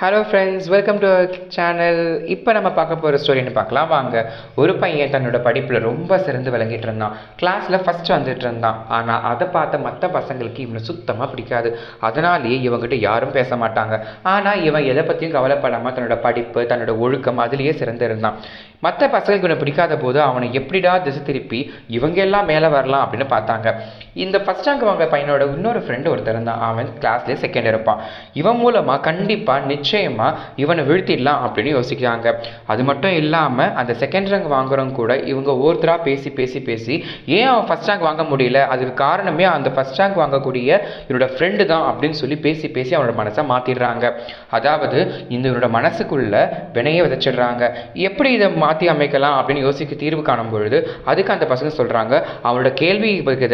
Hello friends welcome to channel இப்போ நம்ம பார்க்க போகிற ஸ்டோரின்னு பார்க்கலாம். வாங்க. ஒரு பையன் தன்னோட படிப்பில் ரொம்ப சிறந்து விளங்கிட்டு இருந்தான். கிளாஸில் ஃபஸ்ட் வந்துட்டு இருந்தான். ஆனால் அதை பார்த்த மற்ற பசங்களுக்கு இவனை சுத்தமாக பிடிக்காது. அதனாலேயே இவங்ககிட்ட யாரும் பேச மாட்டாங்க. ஆனால் இவன் எதை பற்றியும் கவலைப்படாமல் தன்னோட படிப்பு தன்னோட ஒழுக்கம் அதுலேயே சிறந்து இருந்தான். மற்ற பசங்களுக்கு இவனை பிடிக்காத போது அவனை எப்படிடா திசை திருப்பி இவங்க எல்லாம் மேலே வரலாம் அப்படின்னு பார்த்தாங்க. இந்த ஃபஸ்ட் ரேங்க் வாங்க பையனோட இன்னொரு ஃப்ரெண்டு ஒருத்தர் இருந்தான். அவன் கிளாஸ்லேயே செகண்ட் இருப்பான். இவன் மூலமாக கண்டிப்பாக நிச்சயமாக இவனை வீழ்த்திடலாம் அப்படின்னு யோசிக்கிறாங்க. அது மட்டும் இல்லாமல் அந்த செகண்ட் ரேங்க் வாங்குறவங்க கூட இவங்க ஒருத்தராக பேசி பேசி பேசி ஏன் அவன் ஃபஸ்ட் ரேங்க் வாங்க முடியல? அதுக்கு காரணமே அந்த ஃபஸ்ட் ரேங்க் வாங்கக்கூடிய இவனோட ஃப்ரெண்டு தான் அப்படின்னு சொல்லி பேசி பேசி அவனோட மனசை மாற்றிடுறாங்க அதாவது இந்த இவனோட மனசுக்குள்ளே வினையை விதைச்சிடுறாங்க. எப்படி இதை மா மாற்றி அமைக்கலாம் அப்படின்னு யோசிக்க தீர்வு காணும் பொழுது அதுக்கு அந்த பசங்க சொல்கிறாங்க அவனோட கேள்வி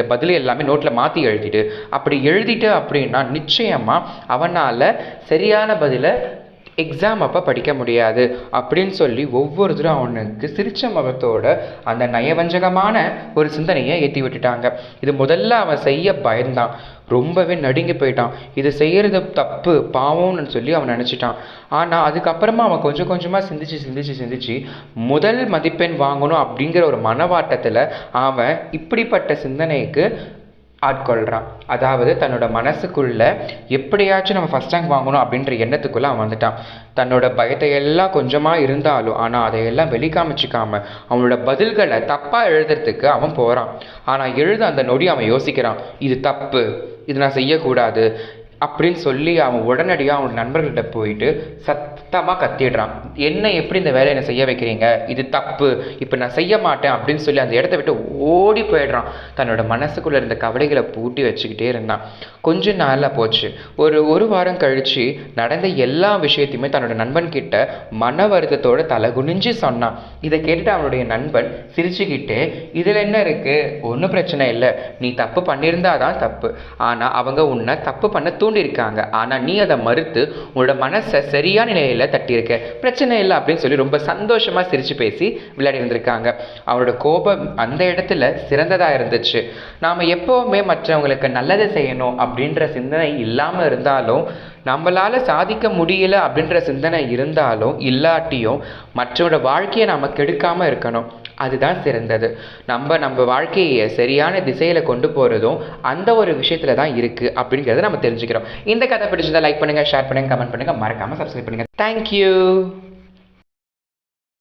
பதில் எல்லாமே நோட்டில் மாற்றி எழுதிட்டு அப்படி எழுதிட்டு அப்படின்னா நிச்சயமாக அவனால் சரியான பதிலை எக்ஸாம் அப்போ படிக்க முடியாது. அப்படின்னு சொல்லி ஒவ்வொருத்தரும் அவனுக்கு சிரிச்ச முகத்தோட அந்த நயவஞ்சகமான ஒரு சிந்தனையை ஏற்றி விட்டுட்டாங்க. இது முதல்ல அவன் செய்ய பயந்தான். ரொம்பவே நடுங்கி போயிட்டான். இது செய்கிறது தப்பு பாவம்னு சொல்லி அவன் நினச்சிட்டான். ஆனால் அதுக்கப்புறமா அவன் கொஞ்சம் கொஞ்சமாக சிந்திச்சு சிந்திச்சு சிந்திச்சு முதல் மதிப்பெண் வாங்கணும் அப்படிங்கிற ஒரு மனவாட்டத்தில் அவன் இப்படிப்பட்ட சிந்தனைக்கு ஆட்கொள்கிறான் அதாவது தன்னோட மனசுக்குள்ள எப்படியாச்சும் நம்ம ஃபஸ்ட் ரேங்க் வாங்கணும் அப்படின்ற எண்ணத்துக்குள்ளே அவன் வந்துட்டான். தன்னோட பயத்தை எல்லாம் கொஞ்சமாக இருந்தாலும் ஆனால் அதையெல்லாம் வெளிக்காமிச்சிக்காம அவனோட பதில்களை தப்பாக எழுதுறதுக்கு அவன் போகிறான் ஆனால் எழுத அந்த நொடி அவன் யோசிக்கிறான். இது தப்பு. இது நான் செய்யக்கூடாது. அப்படின்னு சொல்லி அவன் உடனடியாக அவன் நண்பர்கள்ட்ட போயிட்டு சத்தமாக கத்திடுறான். என்ன எப்படி இந்த வேலையை என்ன செய்ய வைக்கிறீங்க? இது தப்பு. இப்போ நான் செய்ய மாட்டேன் அப்படின்னு சொல்லி அந்த இடத்த விட்டு ஓடி போயிடுறான். தன்னோட மனசுக்குள்ளே இருந்த கவலைகளை பூட்டி வச்சுக்கிட்டே இருந்தான். கொஞ்ச நாளில் போச்சு. ஒரு ஒரு வாரம் கழித்து நடந்த எல்லா விஷயத்தையுமே தன்னோட நண்பன்கிட்ட மன வருத்தத்தோட தலை குனிஞ்சு சொன்னான். இதை கேட்டுட்டு அவனுடைய நண்பன் சிரிச்சுக்கிட்டே இதில் என்ன இருக்குது ஒன்றும் பிரச்சனை இல்லை. நீ தப்பு பண்ணியிருந்தா தான் தப்பு. ஆனால் அவங்க உன்னை தப்பு பண்ண தூண்டியிருக்காங்க. ஆனால் நீ அதை மறுத்து உன்னோட மனசை சரியான நிலையில் தட்டியிருக்க. பிரச்சனை இல்லை அப்படின்னு சொல்லி ரொம்ப சந்தோஷமாக சிரித்து பேசி விளையாடி இருந்திருக்காங்க அவரோட கோபம் அந்த இடத்துல சிறந்ததாக இருந்துச்சு. நாம் எப்போவுமே மற்றவங்களுக்கு நல்லதை செய்யணும் அப்படின்ற சிந்தனை இல்லாமல் இருந்தாலும் நம்மளால் சாதிக்க முடியல அப்படின்ற சிந்தனை இருந்தாலும் இல்லாட்டியும் மற்றவங்களோட வாழ்க்கையை நாம் கெடுக்காமல் இருக்கணும். அதுதான் சிறந்தது. நம்ம நம்ம வாழ்க்கையை சரியான திசையில் கொண்டு போகிறதும் அந்த ஒரு விஷயத்தில் தான் இருக்குது அப்படிங்கிறத நம்ம தெரிஞ்சுக்கிறோம். இந்த கதை பிடிச்சதை லைக் பண்ணுங்கள் ஷேர் பண்ணுங்கள் கமெண்ட் பண்ணுங்கள் மறக்காமல் சப்ஸ்கிரைப் பண்ணுங்கள் தேங்க்யூ